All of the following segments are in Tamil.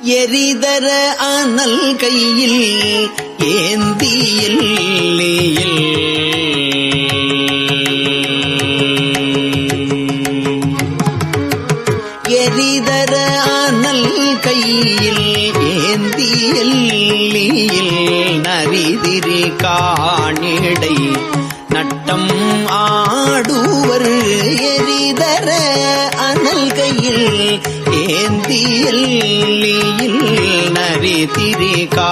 எரிதர அனல் கையில் ஏந்தியில் तिरिका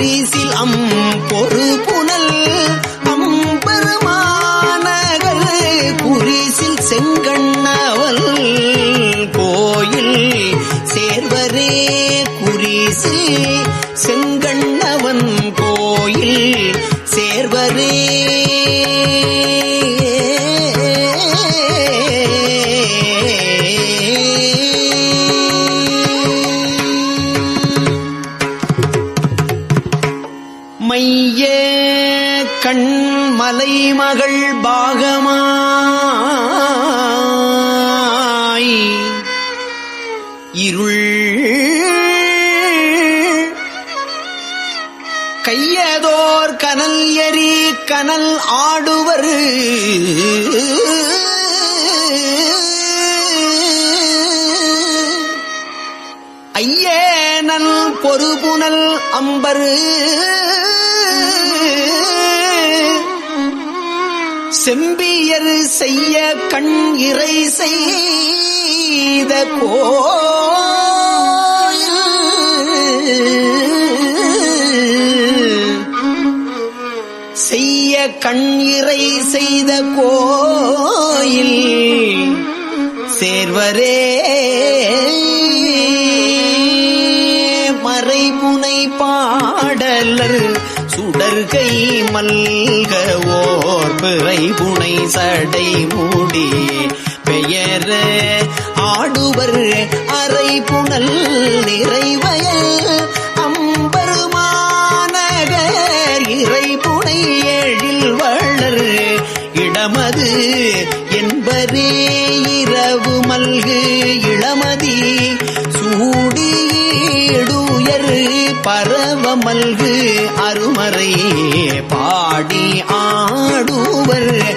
அரிசில் அம் பொறு இருள். கையதோர் கனல் எரி கனல் ஆடுவர். ஐயேனல் பொறுபுனல் அம்பரு. செம்பியர் செய்ய கண் இறை செய்த செய்ய கண் இறை செய்த கோயில். சேர்வரே. மறைபுனை பாடலர் சுடர்கை மல்கவோ பிறை புனை சடை மூடி பெயர் ஆடுவர் அரை புனல் நிறைவயல் அம்பருமானகர் இறைபுனை எழில் வளர் இடமது என்பரே இரவு மல்கு மல்கு அருமறை பாடி ஆடுவர்.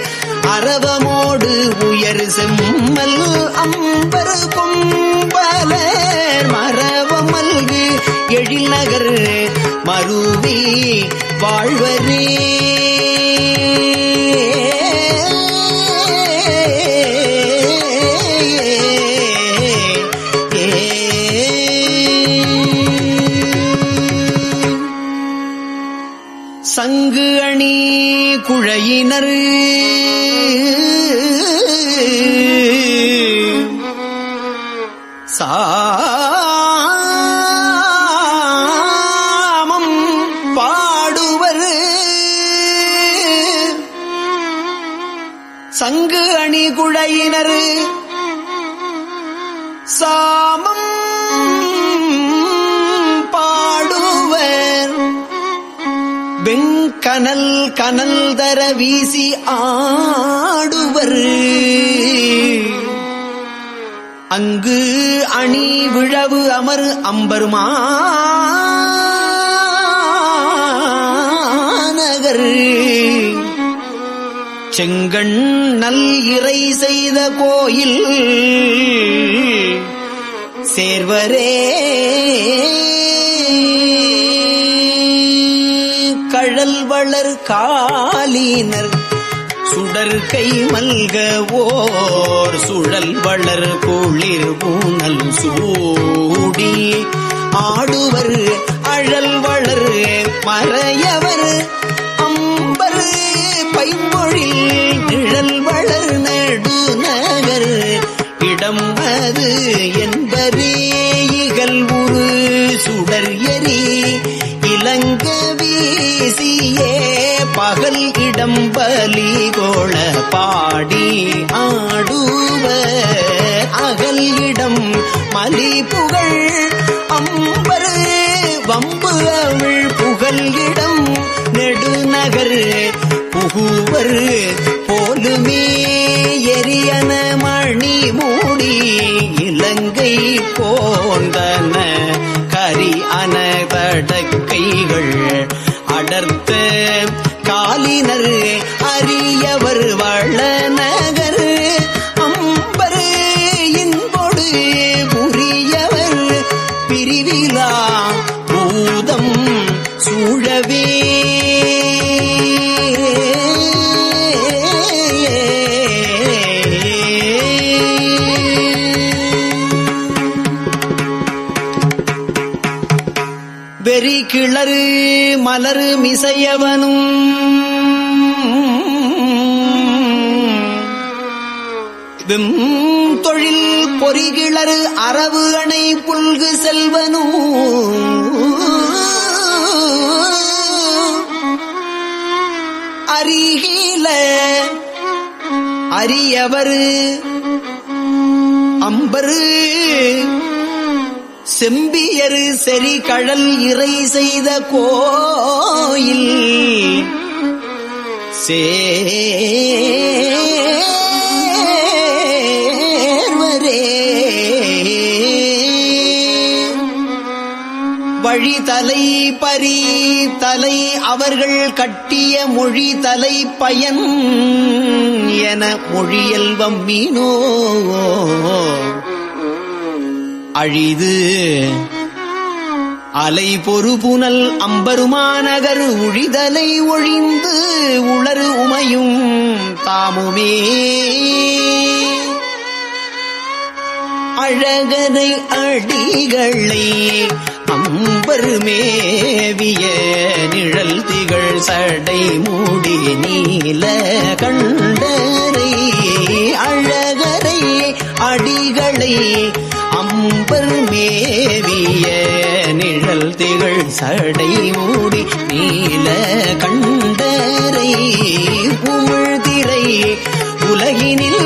அரவமோடு உயர் செம்மல் அம்பர் கொம்பலர். மரவமல்கு எழில் நகர் மருவி வாழ்வரே. சங்கு அணிகுழையினர். சாமம் பாடுவர். வெண்கனல் கனல் தர வீசி ஆடுவர். அங்கு அணி விழவு அமர் அம்பருமா அம்பருமாநகர் செங்கண் நல் இறை செய்த கோயில். சேர்வரே. கழல் வளர் காலினர். சுடர் சுடற்கை மல்கவோர் சுழல் வளர் குளிர் பூனல் சூடி. ஆடுவர் அழல் வளர் மறையவர். பைமொழில் நிழல் வளர் நடு நகர். இடம் அது என்பரே இகல் உரு சுடர் எரி. இலங்க வீசியே பகல் இடம் பலி கோள பாடி ஆடுவ அகல் இடம் மலி புகழ் அம்ப புகுவர் போலுமே எரியன மணி மூடி இலங்கை போந்தன. கரி அனதடக்கைகள் அடர்த்த காலினர் மிசையவனும். வெம் தொழில் பொறிகிளறு அரவு அணை புல்கு செல்வனும் அருகில அரியவரு அம்பரு செம்பியரு செறி கடல் இறை செய்த கோயில். சேர்வரே. வழி தலை பரி தலை அவர்கள் கட்டிய மொழி தலை பயன் என மொழியல்வம் மீனோ. அழிது அலை பொறுபுனல் அம்பருமாநகர் உழிதலை ஒழிந்து உளறு உமையும் தாமுமே. அழகனை அடிகளை அம்பர் மேவிய நிழல் திகழ் சடை மூடி நீல கண்டரை. அழகரை அடிகளை அம்பர் மேவிய நிழல் திகழ் சடை மூடி நீல கண்டரை உமிழ்திரை உலகினில்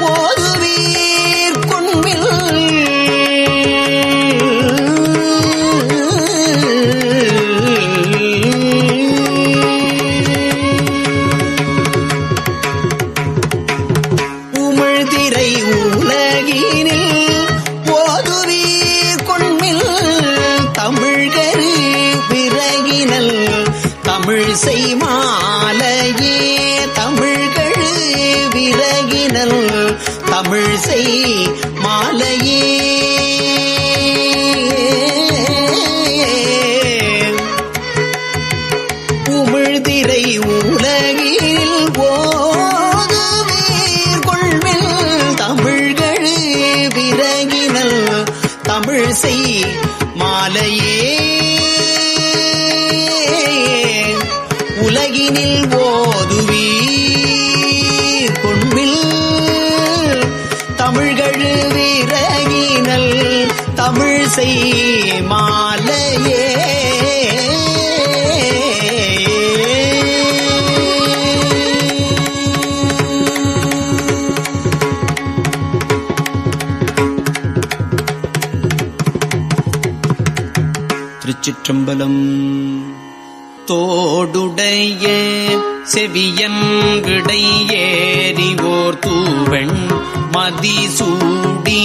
போதுவீர் கொன்மில். உமிழ்திரை உலகினில் செய் தமிழ் மாலையே. திருச்சிற்றம்பலம் தோடுடைய செவியன் விடை ஏறி ஓர் தூவெண் மதிசூடி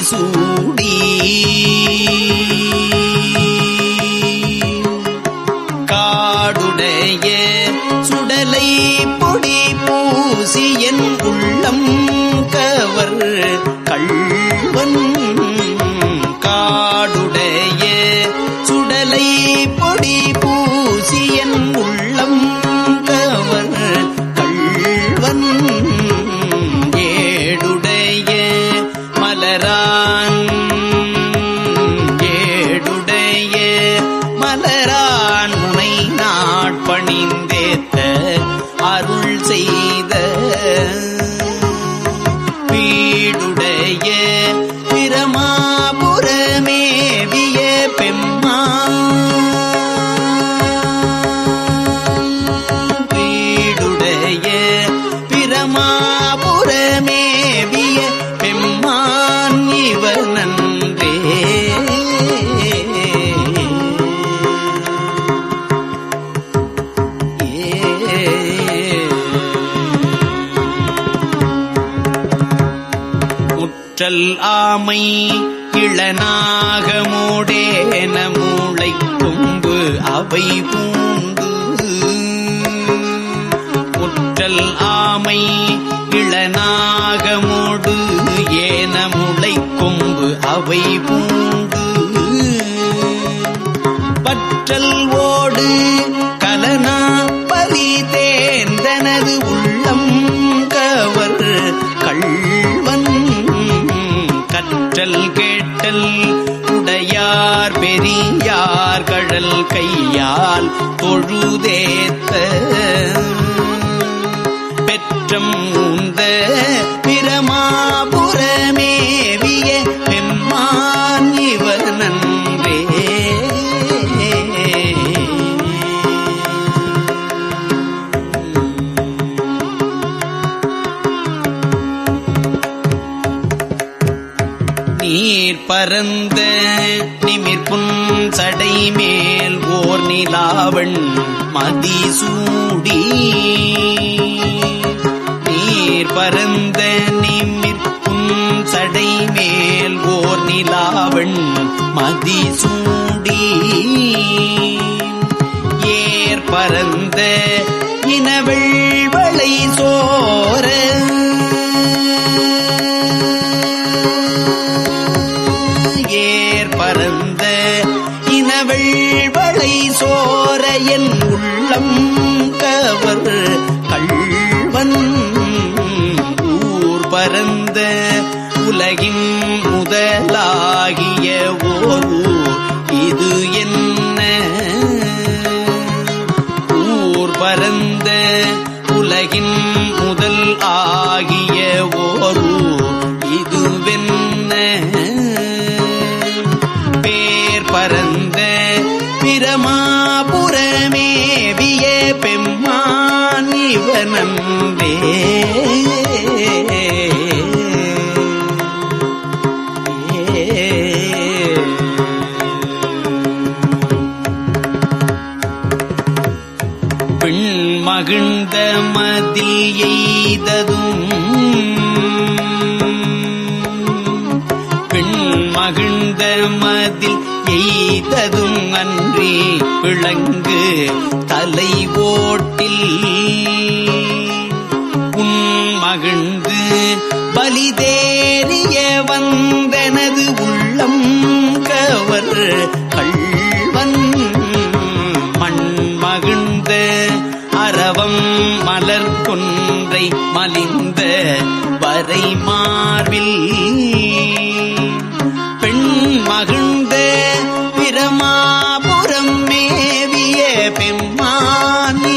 மதிசூடி முற்றல் ஆமை இளனாக மூடேன மூளை கொம்பு அவை பூண்டு. முற்றல் ஆமை இளனாக மூடு ஏன முளை கொம்பு அவை பூண்டு. பற்றல் ஓடு கையால் தொழுதேத்த பெற்றம் உந்த பிரமாபுரமேவிய பெம்மான் இவர் நன்றே. நீர் பரந்த நிமிர்புன் சடை மேல் நிலாவண் மதிசூடி நீர் பரந்த நிமிர்க்கும் சடை மேல் ஓர் நிலாவண் மதிசூடி ஏர் பரந்த இனவள் முதலாகிய ஓர் அன்றி விளங்கு தலை ஓட்டில். உன் மகிழ்ந்து பலிதேறிய வந்தனது உள்ளம் கவர் கள்வன். மண் மகிழ்ந்த அரவம் மலர் கொன்றை மலிந்த வரை மார்பில். பெண் மகிழ்ந்த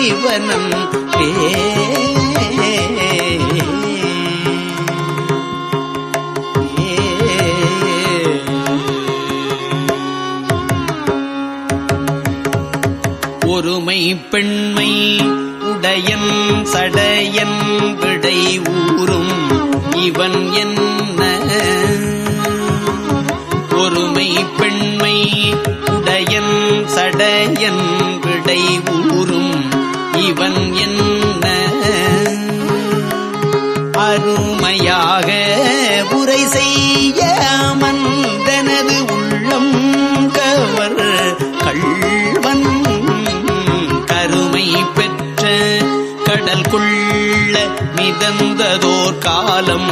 ஜீவனம் இவனம் ஒருமை பெண்மை உடையன் சடையன் விடை ஊறும் இவன் என்ன? ஒருமை பெண்மை உடையன் சடையன் விடை ஊறும் இவன் என்ன? அருமையாக உரை செய்ய மந்தனது உள்ளம் கவர் கள்வன். கருமை பெற்ற கடல் கொள்ள மிதந்ததோர் காலம்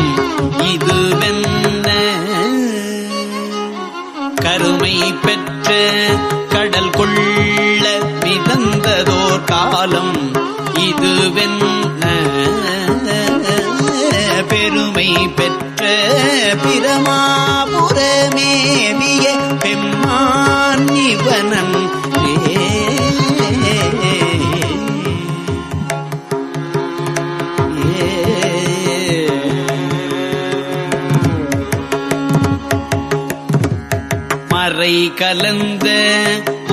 இதுவென்ன கருமை பெற்ற கடல் கொள்ள காலம் இதுவென்ன? பெருமை பெற்ற பிரமாபுரமேவிய பெம்மான் இவனன் மறை கலந்த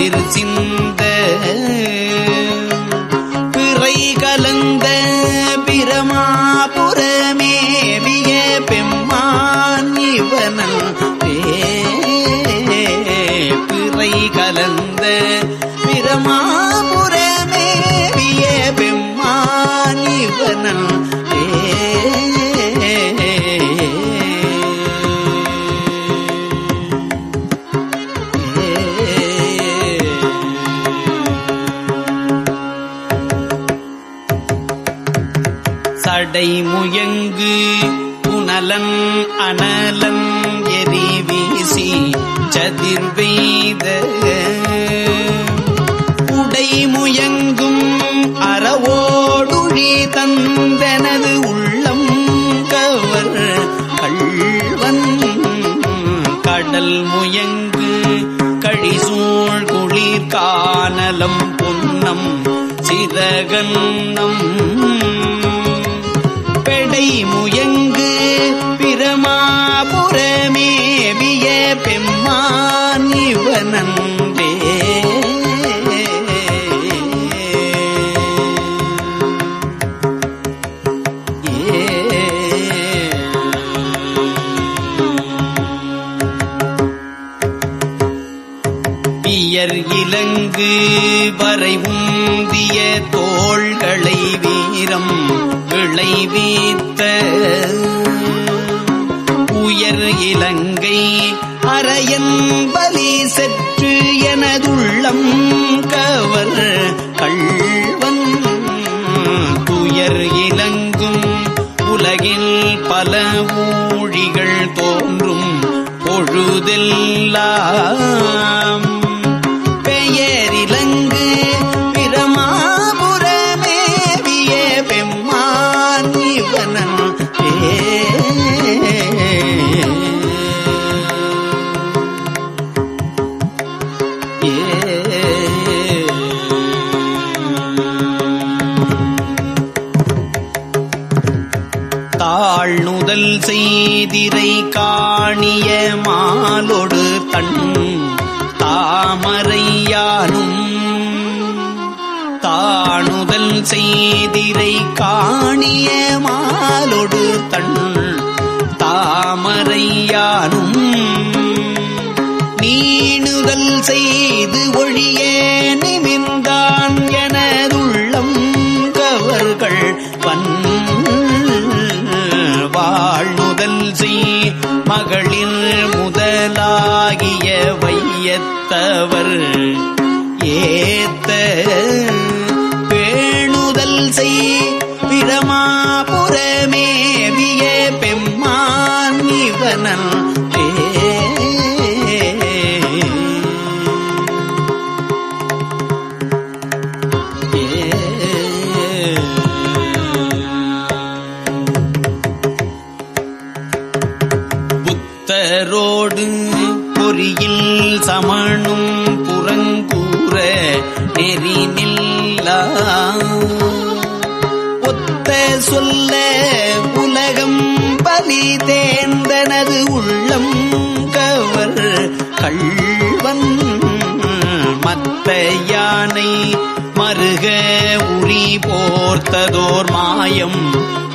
கதிர் சிந்த நீர் காணலம் பொன்னம் சிதகன்னம். பெடை முயங்கு பிரமாபுரமேவிய பெம்மா இலங்கு வரை உந்திய தோள்களை வீரம் விளைவித்த உயர் இலங்கை அரையன் பலி செற்று எனதுள்ளம் கவர் கள்வன். துயர் இலங்கும் உலகில் பல ஊழிகள் தோன்றும் பொழுதெல்லாம் தாழ்நுதல் செய்திரை காணிய மாலொடு தன் தாமரையானும். தாணுதல் செய்திரை காணிய மாலொடு தன் தாமரையானும். நீணுதல் செய்து ஒழிய நிமிர்ந்தான் என மகளிர் முதலாகிய வையத்தவர் ஏத்த பேணுதல் செய் பிரமாபுரமேவிய மத்த யானை மருக உரி போர்த்ததோர் மாயம்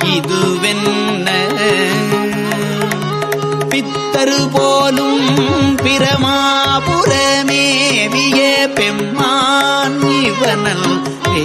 இதுவென்ன? பித்தரு போலும் பிரமாபுரமேவிய பெம்மான் இவனல் ஏ.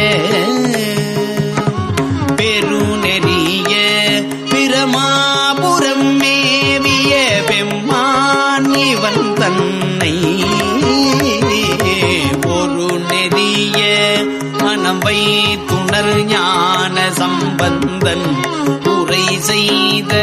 சம்பந்தன் உரை செய்த